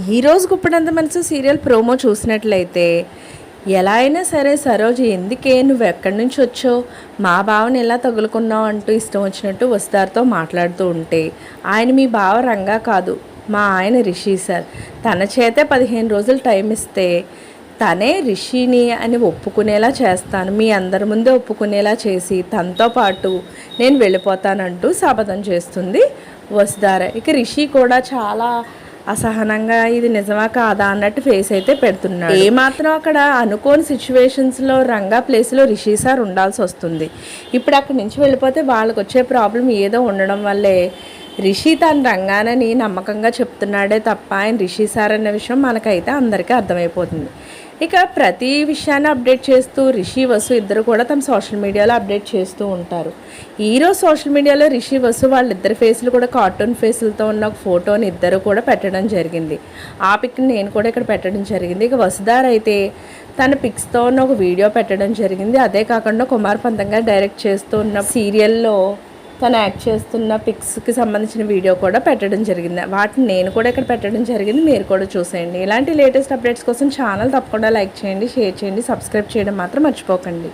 ఈరోజు గుప్పడంత మనసు serial promo చూసినట్లయితే ఎలా అయినా సరే సరోజు ఎందుకే నువ్వు ఎక్కడి నుంచి వచ్చో మా బావని ఎలా తగులుకున్నావు అంటూ ఇష్టం వచ్చినట్టు వస్తారుతో మాట్లాడుతూ ఉంటే ఆయన మీ బావ రంగా కాదు. మా ఆయన రిషి సార్. తన చేతే పదిహేను రోజులు టైం ఇస్తే తనే రిషిని అని ఒప్పుకునేలా చేస్తాను. మీ అందరి ముందే ఒప్పుకునేలా చేసి తనతో పాటు నేను వెళ్ళిపోతానంటూ శపథం చేస్తుంది వసుధార. ఇక రిషి కూడా చాలా అసహనంగా ఇది నిజమా కాదా అన్నట్టు ఫేస్ అయితే పెడుతున్నాడు. ఏ మాత్రం అక్కడ అనుకోని సిచ్యువేషన్స్లో రంగా ప్లేస్లో రిషి సార్ ఉండాల్సి వస్తుంది. ఇప్పుడు అక్కడి నుంచి వెళ్ళిపోతే వాళ్ళకి వచ్చే ప్రాబ్లం ఏదో ఉండడం వల్లే. రిషి తన రంగానని నమ్మకంగా చెప్తున్నాడే తప్ప ఆయన రిషి సార్ అన్న విషయం మనకైతే అందరికీ అర్థమైపోతుంది. ఇక ప్రతి విషయాన్ని అప్డేట్ చేస్తూ రిషి వసు ఇద్దరు కూడా తమ సోషల్ మీడియాలో అప్డేట్ చేస్తూ ఉంటారు. ఈరోజు సోషల్ మీడియాలో రిషి వసు వాళ్ళిద్దరి ఫేస్లు కూడా కార్టూన్ ఫేసులతో ఉన్న ఒక ఫోటోని ఇద్దరు కూడా పెట్టడం జరిగింది. ఆ పిక్ని నేను కూడా ఇక్కడ పెట్టడం జరిగింది. ఇక వసుదార్ అయితే తన పిక్స్తో ఉన్న ఒక వీడియో పెట్టడం జరిగింది. అదే కాకుండా కుమార్ పంతంగా డైరెక్ట్ చేస్తూ ఉన్న సీరియల్లో తను యాక్ట్ చేస్తున్న పిక్స్కి సంబంధించిన వీడియో కూడా పెట్టడం జరిగింది. వాటిని నేను కూడా ఇక్కడ పెట్టడం జరిగింది. మీరు కూడా చూసేయండి. ఇలాంటి లేటెస్ట్ అప్డేట్స్ కోసం ఛానల్ తప్పకుండా లైక్ చేయండి షేర్ చేయండి సబ్స్క్రైబ్ చేయడం మాత్రం మర్చిపోకండి.